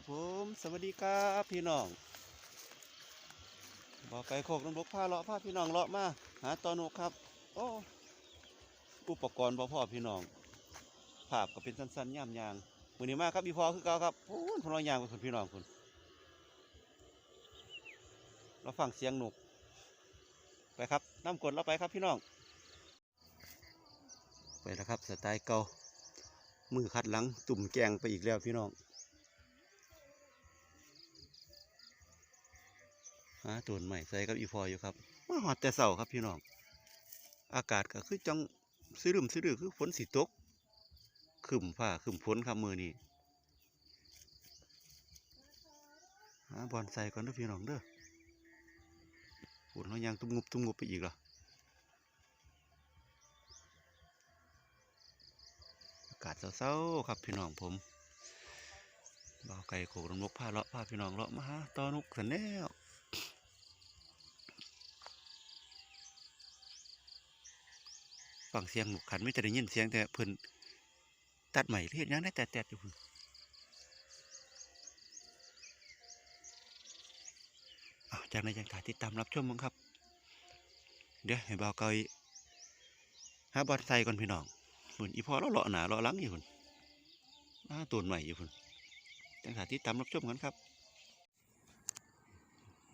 ครับผม สวัสดีครับพี่น้องบอกไก่โคกน้ำบกผ้าเลาะผ้าพี่น้องเลาะมาหาตอนกครับ โอ้อุปกรณ์บ่พ่อพี่น้องภาพก็เป็นสั้นๆย่ำยางมือนี้มากครับอีพอคือเก่าครับโอ้พลอยยางไปคุณพี่น้องคุณเราฟังเสียงหนุกไปครับน้ำกดเราไปครับพี่น้อง ไปแล้วครับสไตล์เก่ามือคัดหลังตุ่มแกงไปอีกแล้วพี่น้องาต้นใหม่ใส่กับอีพออยู่ครับมาหอดแต่เสาครับพี่น้อง อากาศก็คือจังซื้อรึมซื้อรือคือฝนสีตกขึ้มผ้าขึ้มฝนครับมือนี้หาบอลใส่ก่อนเด้อพี่น้องเด้อฝนเรายังตุ้มงุบตุ้มงุบไปอีกเหรออากาศเศร้าๆครับพี่น้องผมบ่าวไก่โขกนกผ้าเลาะผ้าพี่น้องเลาะมาหาตอนกสันแนว ฟังเสียงหนุกขันไม่จะได้ยินเสียงแต่เพิ่นตัดใหม่เรียกยังได้แต่แต่อยู่พุ่นอ้าวจากนั้นยังถ่ายติดตามรับชมมั้งครับ เดี๋ยวให้บ่าวเกาอีหาบอลไทยก่อนพี่น้องพุ่นอีพอเราเลาะหนาเลาะหลังอยู่พุ่นหน้าตูนใหม่อยู่พุ่นจังถ่ายติดตามรับชมกันครับ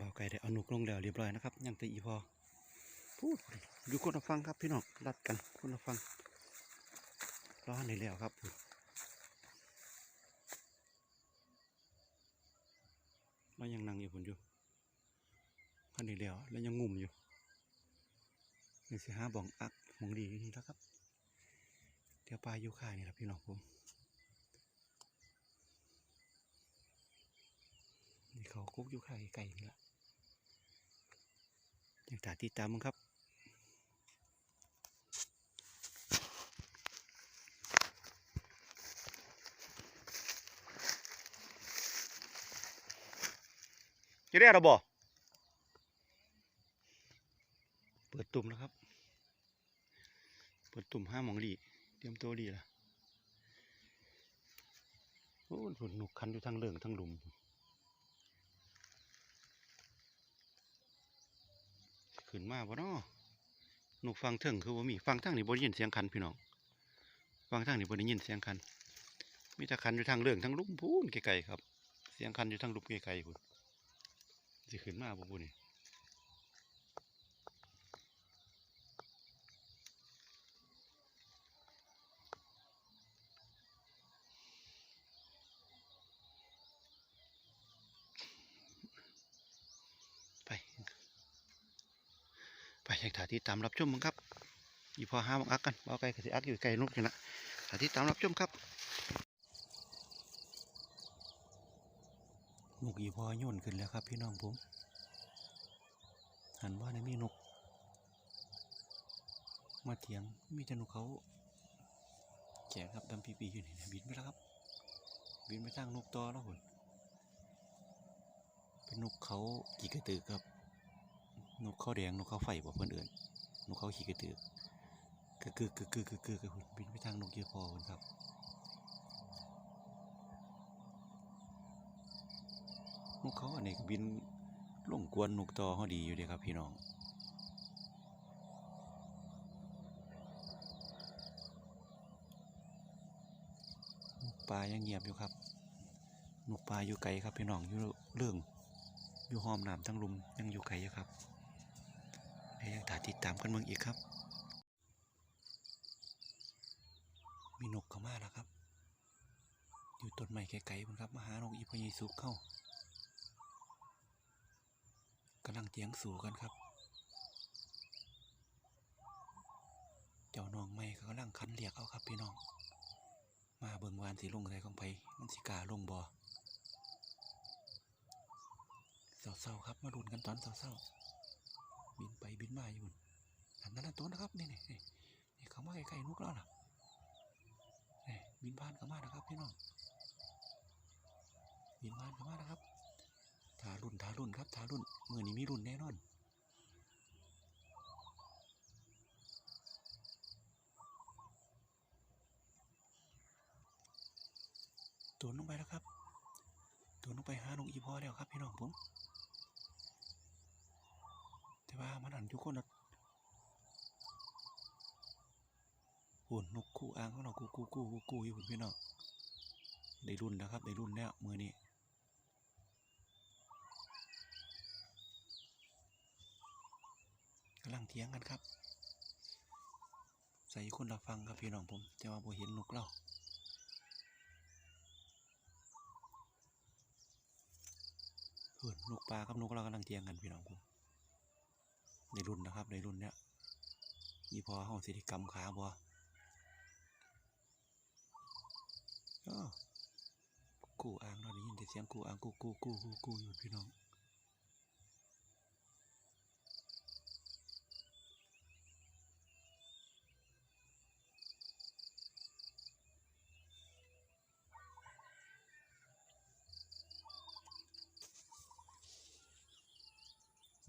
บ่าวไก่ได้เอาหนุกลงแล้วเรียบร้อยนะครับ ยังต่อีพอ อยู่คนละฟังครับพี่น้องรัดกันคนละฟังร้อนเลยแล้วครับเรายังนั่งอยู่ผนอยู่ขันนี้แล้วแล้วยังงุ่มอยู่นี่สิหาบ่องอักมองดีนี่แล้วครับ เดี๋ยวปลาอยู่ข่ายนี่แหละพี่น้องผมนี่เขาคุกอยู่ข่ายไก่นี่ละยังตาติดตามมั้งครับ ได้ระบอเปิดตุ่มแล้วครับ เปิดตุ่มห้าหมองดีเตรียมตัวดีละโอ้ฝนหนุกคันอยู่ทั้งเรื่องทั้งหลุมขึ้นมาบ่เนาะหนุกฟังเถิงคือว่ามีฟังทางนี่บ่ได้ยินเสียงคันพี่น้องฟังทางนี่บ่ได้ยินเสียงคันมีแต่คันอยู่ทางเรื่องทั้งลุมพูนไกลๆครับ เสียงคันอยู่ทางลุมไกลๆพุ่น สิขึ้นมาบ่บุนี่ไป ไปยังถาที่ตามรับชมมั้งครับอีพอห้ามังอักกันเอาไก่กับสิอักอยู่ไก่นกนี่ละถาที่ตามรับชมครับ นกอีพอโยนขึ้นแล้วครับ พี่น้องผม หันว่าในมีนก มาเถียงมีแต่นกเขาแก่ครับดำปีปีอยู่นี่นบินไปแล้วครับ บินไปทางนกตอแล้วคนเป็นนกเขาขี่กระตือครับนกเขาแดงนกเขาไฟบอกเพื่อนเอื่นนกเขาขี่กระตือกระกึกกระกึกกระกึกกระหุ่นบินไปทางนกเยียพอคนครับ นกเขาอันนี้ก็บินล่งกวนนกต่อเขาดีอยู่เดีครับพี่น้องนกปลายังเงียบอยู่ครับนกปลาอยู่ไกลครับพี่น้องอยู่เรื่องอยู่หอมน้ำทั้งลุมยังอยู่ไกลอยู่ครับเดี๋ยวยังตายติดตามกันเมืองอีกครับ มีนกเข้ามาแล้วครับ อยู่ต้นไม้ไกลๆพุ่นครับมาหานกอีพยีสุกเข้า กำลังเตียงสู่กันครับ เจ้าน้องไม่เขากำลังคันเรียกเอาครับพี่น้อง มาเบิ่งวานสีลงใส่ของไผมันสิกาลงบ่เศร้าๆครับ มาดุนกันตอนเศร้าๆบินไปบินมาอยู่พุ่นอันนั้นตัวนะครับนี่นี่นี่เขามาใกล้ๆนกแล้วล่ะนี่บินผ่านเขามานะครับพี่น้องบินผ่านเขามานะครับ ทารุ่นทารุ่นครับทารุ่นเมื่อนี้มีรุ่นแน่นอนตัวลงไปแล้วครับตัวลงไปหาลงอีพอแล้วครับพี่น้องผม แต่ว่ามันอันอยู่คนละหุ่นนกคู่อ้างของเรากูกูกูกูกูอยู่พี่น้องได้รุ่นแล้วครับได้รุ่นแล้วมือนี้ำลังเถียงกันครับ ใส่คนละฟังครับพี่น้องผมแต่ว่าบ่เห็นนกเราเหินนกปลากับนกเรากำลังเถียงกันพี่น้องผมในรุ่นนะครับในรุ่นเนี้ยอีพอห้องสิริกรรมขาบ่อ้อกูอ่างเราได้ยินแต่เสียงกูอ่างกูกูกูกูกูอยู่พี่น้อง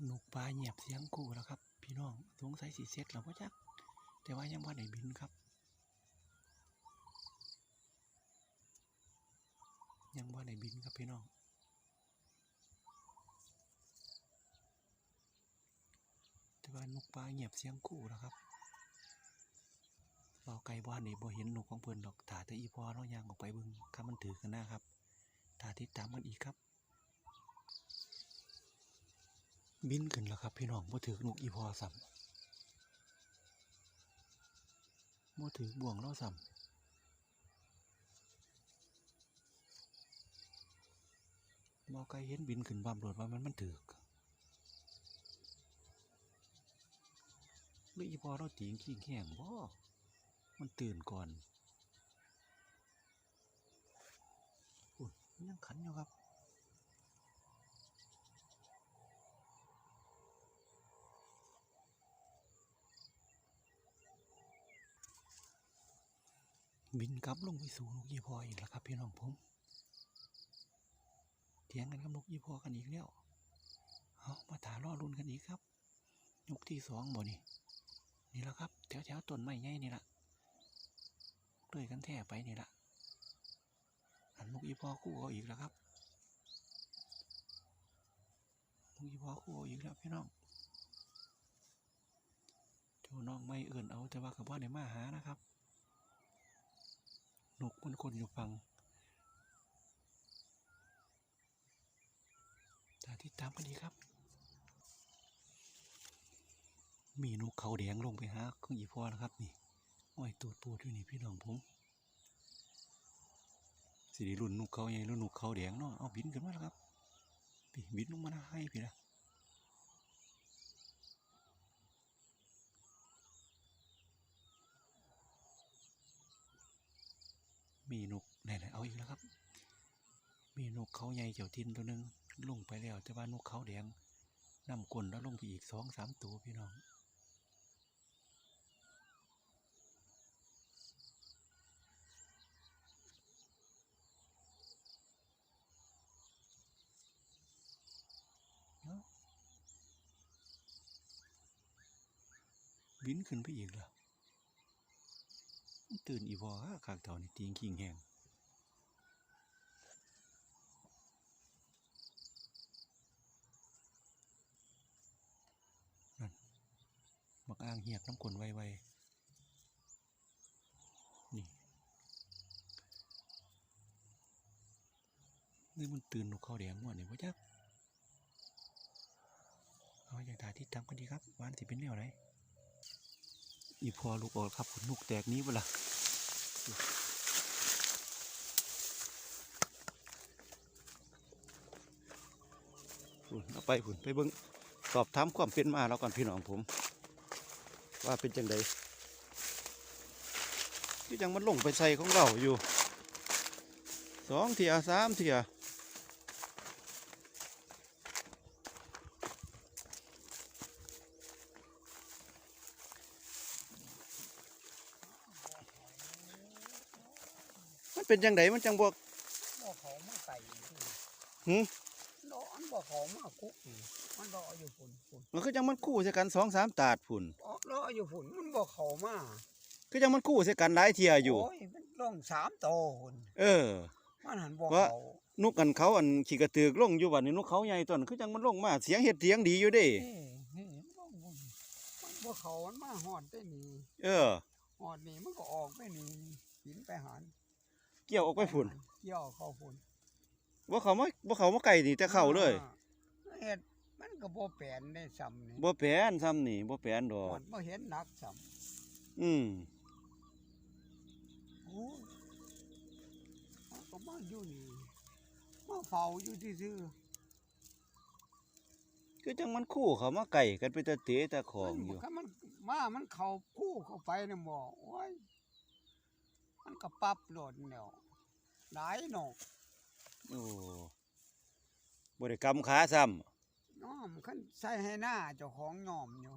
นกปลาเงียบเสียงกูแล้วครับ พี่น้องสงสัยสีเซ็ตแล้วพ่อจัก แต่ว่ายังว่าไหนบินครับ ยังว่าไหนบินครับพี่น้องแต่ว่านกปลาเงียบเสียงกูแล้วครับเราไกลบ้านนี่บ่เห็นนกของเพิ่นดอกถาแต่อีพอเรายางออกไปบิ่งคำมันถือกันหน้าครับถาติดตามกันอีกครับ บินขึ้นแล้วครับ พี่น้องบ่ถือนกอีพอซ้ำบ่ถือบ่วงเราซ้ำบ่ไกลเห็นบินขึ้นบำรวดว่ามันมันถือกหรืออีพอเราตีงขี้แห้งบ่มันตื่นก่อนอุ้ยมันยังขันอยู่ครับ บินกลับลงไปสู่นกยีพออีกแล้วครับ พี่น้องผมเถียงกันกับนกยีพอกันอีกแล้วเอามาถาล่อรุ่นกันอีกครับนกที่สองบ่นี่นี่แหละครับแถวแถวๆต้นไม้ใหญ่นี่ละเลยกันแท่ไปนี่ละอันนกยีพอคู่เอาอีกแล้วครับนกยีพอคู่เอาอีกแล้วพี่น้องเจ้าน้องไม่เอื่นเอาแต่ว่ากับว่าในมาหานะครับ นกมันคนอยู่ฟังตาที่ตามกันดีครับ มีนกเขาแดงลงไปหาเครื่องอีพอนะครับ นี่อ้อยตูดปูดอยู่นี่พี่น้องผมสิได้รุ่นนกเขาใหญ่รุ่นนกเขาแดงเนาะเอาบินขึ้นมาแล้วครับบินลงมาให้พี่นะ มีนกไหนๆเอาอีกแล้วครับ มีนกเขาใหญ่เจ้าทินตัวหนึ่งลงไปแล้ว แต่ว่านกเขาแดงนำกลนแล้วลงไปอีกสองสามตัวพี่น้องบินขึ้นไปอีกแล้ว ตื่นอีพอขากเต่านี่ตีงขิงแหงนั่นบักอ่างเหียบน้ำกลนไวๆนี่นี่มันตื่นนกเขาแดงว่ะนี่พ่อจักเอาอย่างตาที่ตามกันดีครับวานสิเป็นแนวไหนอีพอลูกออกครับผลลูกแตกนี้เวละ หุ่นเอาไปหุ่นไปเบิ้งสอบถามความเป็นมาแล้วก่อนพี่น้องผม ว่าเป็นจังไดที่ยังมันลงไปใส่ของเราอยู่สองเทียสามเทีย เป็นจังไดมันจังบวกบ่เขามาไก่ที่หืมดอกอันบ่เขามากุ๊กนี่มันรออยู่ฝุ่นฝุ่นมันคือจังมันคู่ใส่กันสองสามตาดพุ่นอ๋อรออยู่ฝุ่นมันบ่เขามาคือจังมันคู่ใส่กันหลายเทียอยู่โอ้ยมันลงสามโตฝุ่นเออมันหันบ่ว่าเขานกกันเขาอันขี่กระตือกลงอยู่บัดนี้นกเขาใหญ่ตัวนั้นคือจังมันลงมาเสียงเฮ็ดเสียงดีอยู่เด้เอ้นี่มันบ่มันบ่เขามันมาฮอดได้นี่เออฮอดนี่มันก็ออกไปนี่กินไปหัน เกี่ยวออกไปฝุ่นเกี่ยวเข้าฝุ่นบ่เขามาบ่เขามาไกลนี่แต่เข้าเลยอ่าเฮ็ดมันก็บ่แปลนได้ซ้ำนี่บ่แปลนซ้ำนี่บ่แปลนดอฮกอดบ่เห็นหนักซ้ำอืมโอ้ยมันก็มาอยู่นี่มาเฝ้าอยู่ซื่อคือจังมันคู่เขามาไก่กันไปแต่เตะแต่ขๆองอยู่มันมันมามันเข้าคู่เข้าไปนี่บ่โอ้ย มันก็ปรับโลดแล้วหลายนอกโอ้บ่ได้กำขาซ้ำน้อมคันใส่ให้หน้าเจ้าของยอมอยู่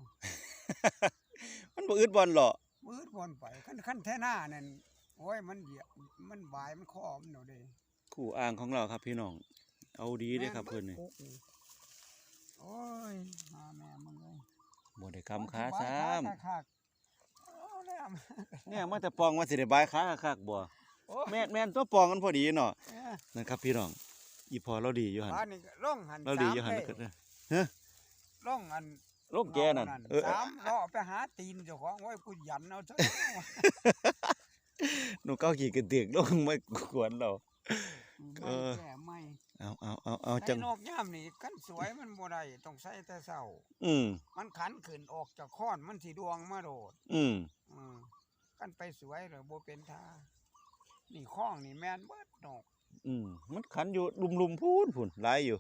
มันบ่อึดบ่อนหรอมืดวนไปคันคันแท้หน้านั่นโอ้ยมันเหยียบมันบายมันคอมนเอาเด้คู่อ่างของเราครับพี่น้อง เอาดีเด้อครับเพิ่นนี่แม่บิดกุ๊กโอ้ยหาแม่มึงเลยบ่ได้กำขาซ้บายขาคักๆเอา แล้วำเนี่ยมาแต่ปองว่าสิได้บายขาคักๆบ่โอ้ยแม่นแม่นตัวปองกันพอดีเนาะเอ้ยนั่นครับพี่น้องอีพอเราดีอยู่หั่นบ้านนี่ก็ล่องหันเราดีสามอยู่หั่นเด้ก็เด้อล่องอันโรคแกนั่นเออ สามเราเอาไปหาตีนเจ้าของโอ้ยกูยันเอาซะ หนูเก้าขี่กระเตือกลงมากวนเราเอไม่อแก่ไม่ เอาเอาเอาเอาใส่จังนกย่ามนี่คันสวยมันบ่ได้ต้องใส่แต่เช้า อืมมันขันขึ้นออกจากค้อนมันสิดวงมาโดด อืมอืมกันไปสวยเลยบ่เป็นท่านี่ข้องนี่แม่นเบิดนกอืมมันขันอยู่ลุมๆพูนพุ่นหลายอยู่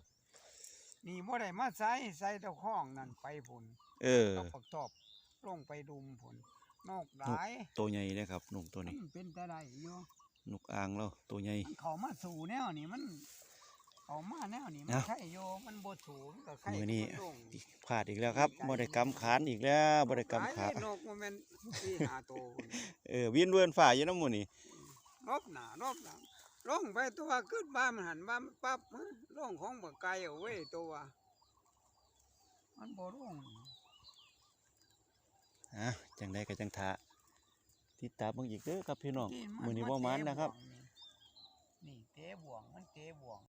นี่บ่ได้มาใส่ใส่แต่ข้องนั่นไปพุ่นเออ ตบปักตบลงไปดุมพุ่นนกหลายตัวใหญ่เลยครับนกตัวนี้ มันเป็นแต่ได้อยู่ นกอ่างเราตัวใหญ่ มันเข้ามาสู่แนวนี่มัน เข้ามาแนวนี่มันเอ้าไข่โยมันบ่สูงก็ไข่มื้อนี้มัลงพลาดอีกแล้วครับบ่ได้กำขานอีกแล้วบ่ได้กำขาหลยนกบ่แม่นสี่ห้าตัวพุ่นเออเวียนเวียนฝ่าอยู่น้ำหมูนี่รบหน้ารบหลังลงไปตัวขึ้นบ้านมันหันบ้านมันปั๊บฮะลงของบ่ไกลเอาเว้ยตัวมันบ่ลงอะจังไดก็จังทาติดตามเบิ่งอีกเด้อครับพี่น้องที่มื้อนี้บ่มันนะครับ นี่เตะบ่วงมันเตะบ่วง